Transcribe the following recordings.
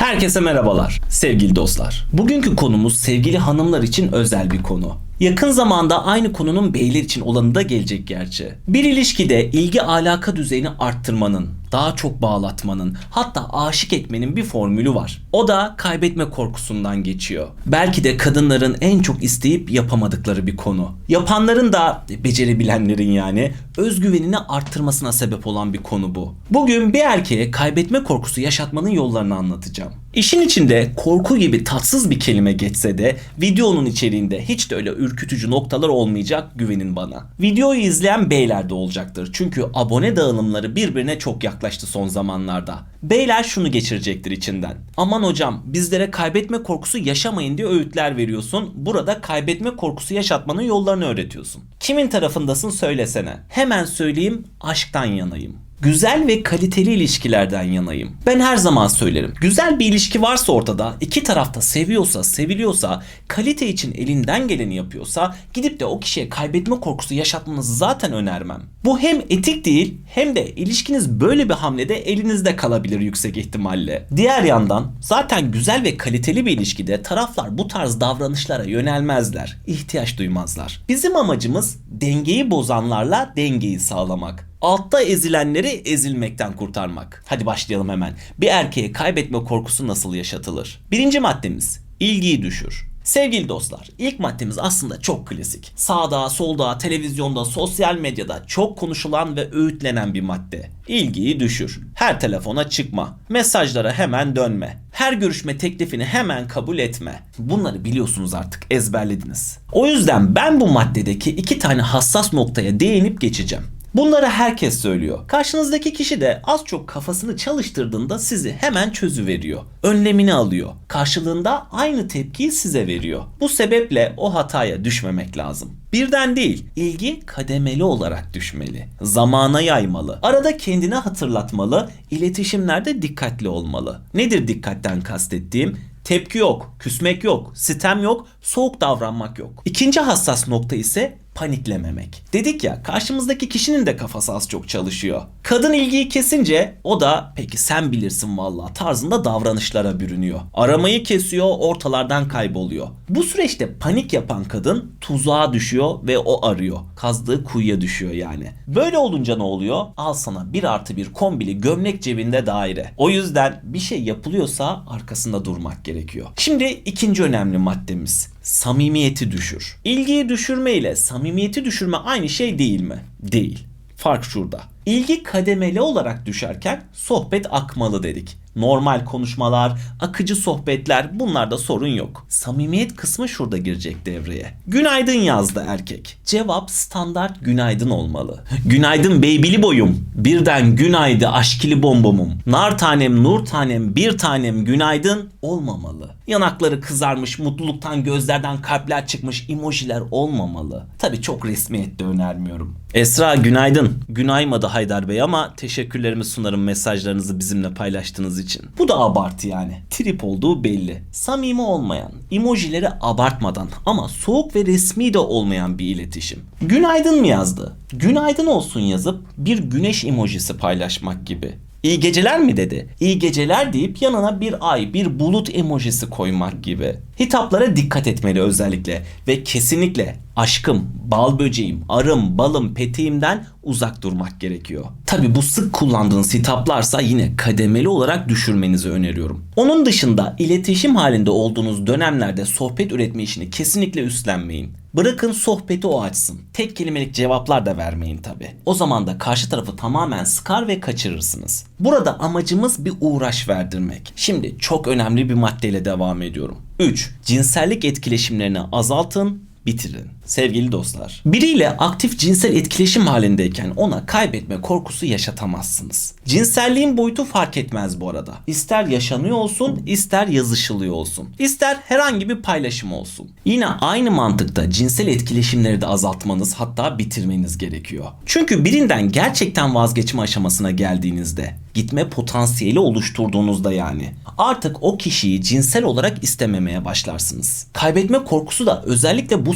Herkese merhabalar sevgili dostlar. Bugünkü konumuz sevgili hanımlar için özel bir konu. Yakın zamanda aynı konunun beyler için olanı da gelecek gerçi. Bir ilişkide ilgi alaka düzeyini arttırmanın, daha çok bağlatmanın, hatta aşık etmenin bir formülü var. O da kaybetme korkusundan geçiyor. Belki de kadınların en çok isteyip yapamadıkları bir konu. Yapanların da becerebilenlerin yani özgüvenini arttırmasına sebep olan bir konu bu. Bugün bir erkeğe kaybetme korkusu yaşatmanın yollarını anlatacağım. İşin içinde korku gibi tatsız bir kelime geçse de videonun içeriğinde hiç de öyle ürkütücü noktalar olmayacak güvenin bana. Videoyu izleyen beyler de olacaktır. Çünkü abone dağılımları birbirine çok yaklaştı son zamanlarda. Beyler şunu geçirecektir içinden. Aman hocam bizlere kaybetme korkusu yaşamayın diye öğütler veriyorsun. Burada kaybetme korkusu yaşatmanın yollarını öğretiyorsun. Kimin tarafındasın söylesene. Hemen söyleyeyim aşktan yanayım. Güzel ve kaliteli ilişkilerden yanayım. Ben her zaman söylerim. Güzel bir ilişki varsa ortada, iki tarafta seviyorsa, seviliyorsa, kalite için elinden geleni yapıyorsa gidip de o kişiye kaybetme korkusu yaşatmanızı zaten önermem. Bu hem etik değil hem de ilişkiniz böyle bir hamlede elinizde kalabilir yüksek ihtimalle. Diğer yandan zaten güzel ve kaliteli bir ilişkide taraflar bu tarz davranışlara yönelmezler, ihtiyaç duymazlar. Bizim amacımız dengeyi bozanlarla dengeyi sağlamak. Altta ezilenleri ezilmekten kurtarmak. Hadi başlayalım hemen. Bir erkeğe kaybetme korkusu nasıl yaşatılır? Birinci maddemiz ilgiyi düşür. Sevgili dostlar, ilk maddemiz aslında çok klasik. Sağda, solda, televizyonda, sosyal medyada çok konuşulan ve öğütlenen bir madde. İlgiyi düşür. Her telefona çıkma. Mesajlara hemen dönme. Her görüşme teklifini hemen kabul etme. Bunları biliyorsunuz artık ezberlediniz. O yüzden ben bu maddedeki iki tane hassas noktaya değinip geçeceğim. Bunları herkes söylüyor. Karşınızdaki kişi de az çok kafasını çalıştırdığında sizi hemen çözüveriyor. Önlemini alıyor. Karşılığında aynı tepkiyi size veriyor. Bu sebeple o hataya düşmemek lazım. Birden değil, ilgi kademeli olarak düşmeli. Zamana yaymalı. Arada kendine hatırlatmalı, iletişimlerde dikkatli olmalı. Nedir dikkatten kastettiğim? Tepki yok, küsmek yok, sitem yok, soğuk davranmak yok. İkinci hassas nokta ise paniklememek. Dedik ya karşımızdaki kişinin de kafası az çok çalışıyor. Kadın ilgiyi kesince o da peki sen bilirsin valla tarzında davranışlara bürünüyor. Aramayı kesiyor ortalardan kayboluyor. Bu süreçte panik yapan kadın tuzağa düşüyor ve o arıyor. Kazdığı kuyuya düşüyor yani. Böyle olunca ne oluyor? Al sana bir artı bir kombili gömlek cebinde daire. O yüzden bir şey yapılıyorsa arkasında durmak gerekiyor. Şimdi ikinci önemli maddemiz samimiyeti düşür. İlgiyi düşürme ile samimiyeti düşürme aynı şey değil mi? Değil. Fark şurada. İlgi kademeli olarak düşerken sohbet akmalı dedik. Normal konuşmalar, akıcı sohbetler bunlarda sorun yok. Samimiyet kısmı şurada girecek devreye. Günaydın yazdı erkek. Cevap standart günaydın olmalı. Günaydın beybili boyum. Birden günaydı aşkili bombomum. Nar tanem nur tanem bir tanem günaydın olmamalı. Yanakları kızarmış mutluluktan gözlerden kalpler çıkmış emojiler olmamalı. Tabi çok resmiyette önermiyorum. Esra günaydın. Günaymadı Haydar Bey ama teşekkürlerimi sunarım mesajlarınızı bizimle paylaştığınız için. Bu da abartı yani. Trip olduğu belli. Samimi olmayan, emojileri abartmadan ama soğuk ve resmi de olmayan bir iletişim. Günaydın mı yazdı? Günaydın olsun yazıp bir güneş emojisi paylaşmak gibi. İyi geceler mi dedi? İyi geceler deyip yanına bir ay, bir bulut emojisi koymak gibi. Hitaplara dikkat etmeli özellikle ve kesinlikle aşkım, bal böceğim, arım, balım, peteğimden uzak durmak gerekiyor. Tabi bu sık kullandığınız hitaplarsa yine kademeli olarak düşürmenizi öneriyorum. Onun dışında iletişim halinde olduğunuz dönemlerde sohbet üretme işini kesinlikle üstlenmeyin. Bırakın sohbeti o açsın. Tek kelimelik cevaplar da vermeyin tabi. O zaman da karşı tarafı tamamen sıkar ve kaçırırsınız. Burada amacımız bir uğraş verdirmek. Şimdi çok önemli bir maddeyle devam ediyorum. 3. Cinsellik etkileşimlerini azaltın, bitirin. Sevgili dostlar, biriyle aktif cinsel etkileşim halindeyken ona kaybetme korkusu yaşatamazsınız. Cinselliğin boyutu fark etmez bu arada. İster yaşanıyor olsun, ister yazışılıyor olsun. İster herhangi bir paylaşım olsun. Yine aynı mantıkta cinsel etkileşimleri de azaltmanız hatta bitirmeniz gerekiyor. Çünkü birinden gerçekten vazgeçme aşamasına geldiğinizde, gitme potansiyeli oluşturduğunuzda yani artık o kişiyi cinsel olarak istememeye başlarsınız. Kaybetme korkusu da özellikle bu bu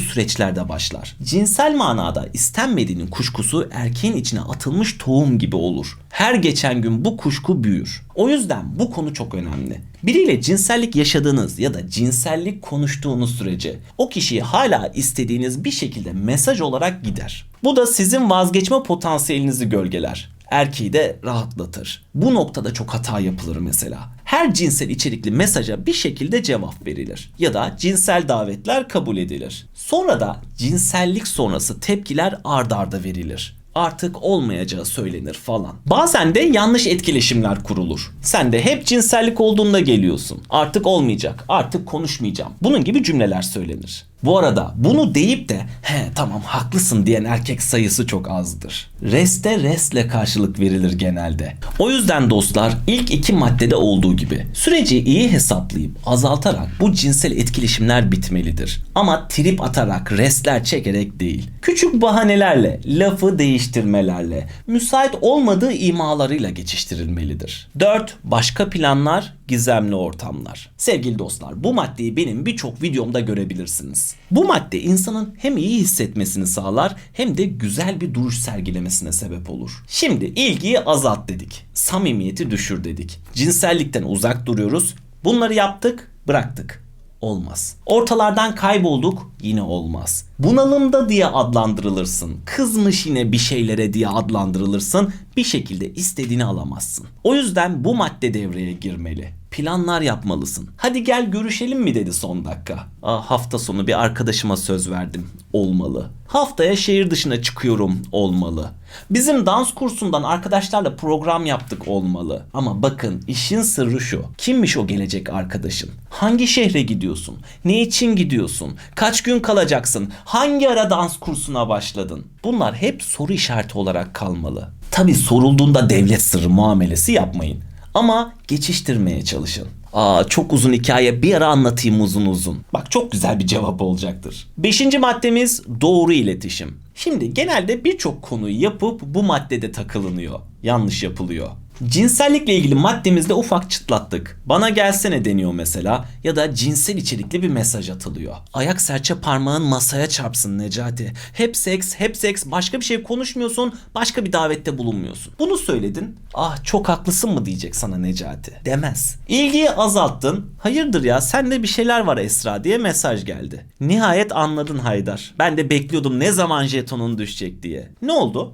başlar. Cinsel manada istenmediğinin kuşkusu erkeğin içine atılmış tohum gibi olur. Her geçen gün bu kuşku büyür. O yüzden bu konu çok önemli. Biriyle cinsellik yaşadığınız ya da cinsellik konuştuğunuz sürece o kişiyi hala istediğiniz bir şekilde mesaj olarak gider. Bu da sizin vazgeçme potansiyelinizi gölgeler erkeği de rahatlatır. Bu noktada çok hata yapılır mesela. Her cinsel içerikli mesaja bir şekilde cevap verilir ya da cinsel davetler kabul edilir. Sonra da cinsellik sonrası tepkiler ard arda verilir artık olmayacağı söylenir falan. Bazen de yanlış etkileşimler kurulur. Sen de hep cinsellik olduğunda geliyorsun. Artık olmayacak, artık konuşmayacağım. Bunun gibi cümleler söylenir. Bu arada bunu deyip de he tamam haklısın diyen erkek sayısı çok azdır. Reste restle karşılık verilir genelde. O yüzden dostlar ilk iki maddede olduğu gibi süreci iyi hesaplayıp azaltarak bu cinsel etkileşimler bitmelidir. Ama trip atarak restler çekerek değil. Küçük bahanelerle, lafı değiştirmelerle, müsait olmadığı imalarıyla geçiştirilmelidir. 4. Başka planlar, gizemli ortamlar. Sevgili dostlar bu maddeyi benim birçok videomda görebilirsiniz. Bu madde insanın hem iyi hissetmesini sağlar hem de güzel bir duruş sergilemesine sebep olur. Şimdi ilgiyi azalt dedik. Samimiyeti düşür dedik. Cinsellikten uzak duruyoruz. Bunları yaptık, bıraktık olmaz. Ortalardan kaybolduk yine olmaz. Bunalımda diye adlandırılırsın. Kızmış yine bir şeylere diye adlandırılırsın. Bir şekilde istediğini alamazsın. O yüzden bu madde devreye girmeli planlar yapmalısın. Hadi gel görüşelim mi dedi son dakika. Aa, hafta sonu bir arkadaşıma söz verdim. Olmalı. Haftaya şehir dışına çıkıyorum. Olmalı. Bizim dans kursundan arkadaşlarla program yaptık olmalı. Ama bakın işin sırrı şu. Kimmiş o gelecek arkadaşın? Hangi şehre gidiyorsun? Ne için gidiyorsun? Kaç gün kalacaksın? Hangi ara dans kursuna başladın? Bunlar hep soru işareti olarak kalmalı. Tabi sorulduğunda devlet sırrı muamelesi yapmayın. Ama geçiştirmeye çalışın. Aa çok uzun hikaye bir ara anlatayım uzun uzun. Bak çok güzel bir cevap olacaktır. Beşinci maddemiz doğru iletişim. Şimdi genelde birçok konuyu yapıp bu maddede takılınıyor. Yanlış yapılıyor. Cinsellikle ilgili maddemizde ufak çıtlattık. Bana gelsene deniyor mesela ya da cinsel içerikli bir mesaj atılıyor. Ayak serçe parmağın masaya çarpsın Necati. Hep seks, hep seks, başka bir şey konuşmuyorsun, başka bir davette bulunmuyorsun. Bunu söyledin. Ah çok haklısın mı diyecek sana Necati. Demez. İlgiyi azalttın. Hayırdır ya sende bir şeyler var Esra diye mesaj geldi. Nihayet anladın Haydar. Ben de bekliyordum ne zaman jetonun düşecek diye. Ne oldu?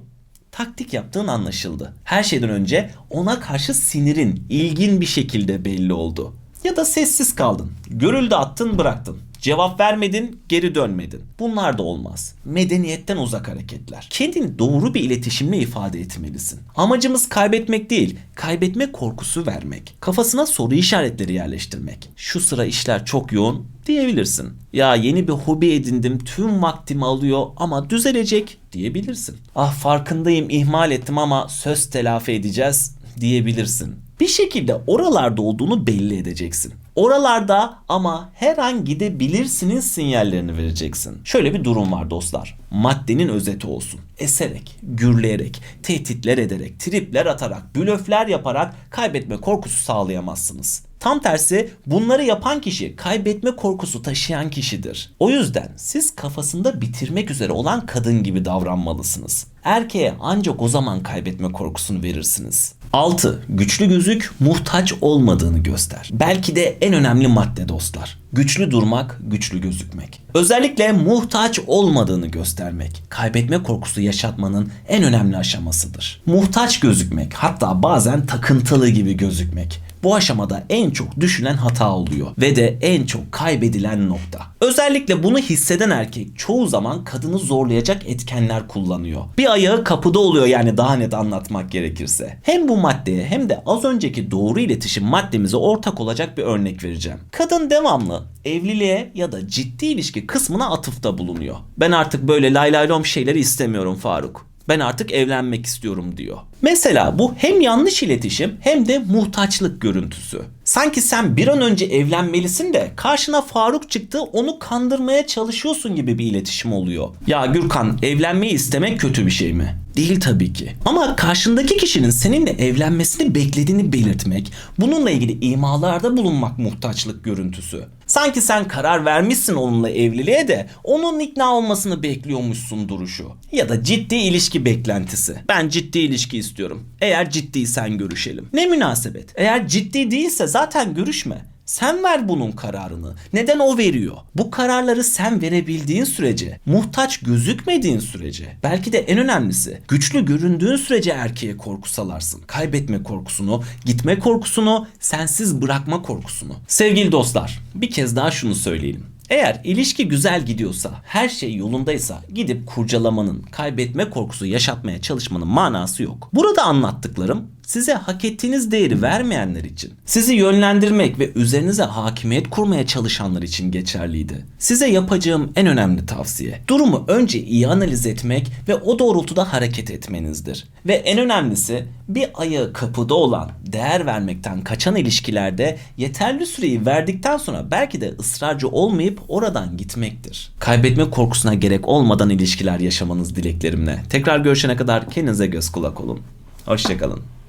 Taktik yaptığın anlaşıldı. Her şeyden önce ona karşı sinirin ilgin bir şekilde belli oldu. Ya da sessiz kaldın. Görüldü attın bıraktın. Cevap vermedin, geri dönmedin. Bunlar da olmaz. Medeniyetten uzak hareketler. Kendini doğru bir iletişimle ifade etmelisin. Amacımız kaybetmek değil, kaybetme korkusu vermek. Kafasına soru işaretleri yerleştirmek. Şu sıra işler çok yoğun diyebilirsin. Ya yeni bir hobi edindim, tüm vaktimi alıyor ama düzelecek diyebilirsin. Ah farkındayım ihmal ettim ama söz telafi edeceğiz diyebilirsin. Bir şekilde oralarda olduğunu belli edeceksin. Oralarda ama her an gidebilirsiniz sinyallerini vereceksin. Şöyle bir durum var dostlar. Maddenin özeti olsun. Eserek, gürleyerek, tehditler ederek, tripler atarak, blöfler yaparak kaybetme korkusu sağlayamazsınız. Tam tersi bunları yapan kişi kaybetme korkusu taşıyan kişidir. O yüzden siz kafasında bitirmek üzere olan kadın gibi davranmalısınız. Erkeğe ancak o zaman kaybetme korkusunu verirsiniz. 6. Güçlü gözük muhtaç olmadığını göster. Belki de en önemli madde dostlar. Güçlü durmak, güçlü gözükmek. Özellikle muhtaç olmadığını göstermek. Kaybetme korkusu yaşatmanın en önemli aşamasıdır. Muhtaç gözükmek, hatta bazen takıntılı gibi gözükmek bu aşamada en çok düşünen hata oluyor ve de en çok kaybedilen nokta. Özellikle bunu hisseden erkek çoğu zaman kadını zorlayacak etkenler kullanıyor. Bir ayağı kapıda oluyor yani daha net anlatmak gerekirse. Hem bu maddeye hem de az önceki doğru iletişim maddemize ortak olacak bir örnek vereceğim. Kadın devamlı evliliğe ya da ciddi ilişki kısmına atıfta bulunuyor. Ben artık böyle lay lay lom şeyleri istemiyorum Faruk. Ben artık evlenmek istiyorum diyor. Mesela bu hem yanlış iletişim hem de muhtaçlık görüntüsü. Sanki sen bir an önce evlenmelisin de karşına Faruk çıktı onu kandırmaya çalışıyorsun gibi bir iletişim oluyor. Ya Gürkan evlenmeyi istemek kötü bir şey mi? Değil tabii ki. Ama karşındaki kişinin seninle evlenmesini beklediğini belirtmek, bununla ilgili imalarda bulunmak muhtaçlık görüntüsü. Sanki sen karar vermişsin onunla evliliğe de onun ikna olmasını bekliyormuşsun duruşu. Ya da ciddi ilişki beklentisi. Ben ciddi ilişki istiyorum. Eğer ciddiysen görüşelim. Ne münasebet. Eğer ciddi değilse zaten görüşme. Sen ver bunun kararını. Neden o veriyor? Bu kararları sen verebildiğin sürece, muhtaç gözükmediğin sürece, belki de en önemlisi, güçlü göründüğün sürece erkeğe korku salarsın. Kaybetme korkusunu, gitme korkusunu, sensiz bırakma korkusunu. Sevgili dostlar, bir kez daha şunu söyleyelim. Eğer ilişki güzel gidiyorsa, her şey yolundaysa gidip kurcalamanın, kaybetme korkusu yaşatmaya çalışmanın manası yok. Burada anlattıklarım size hak ettiğiniz değeri vermeyenler için, sizi yönlendirmek ve üzerinize hakimiyet kurmaya çalışanlar için geçerliydi. Size yapacağım en önemli tavsiye, durumu önce iyi analiz etmek ve o doğrultuda hareket etmenizdir. Ve en önemlisi bir ayağı kapıda olan, değer vermekten kaçan ilişkilerde yeterli süreyi verdikten sonra belki de ısrarcı olmayıp oradan gitmektir. Kaybetme korkusuna gerek olmadan ilişkiler yaşamanız dileklerimle. Tekrar görüşene kadar kendinize göz kulak olun. Hoşçakalın.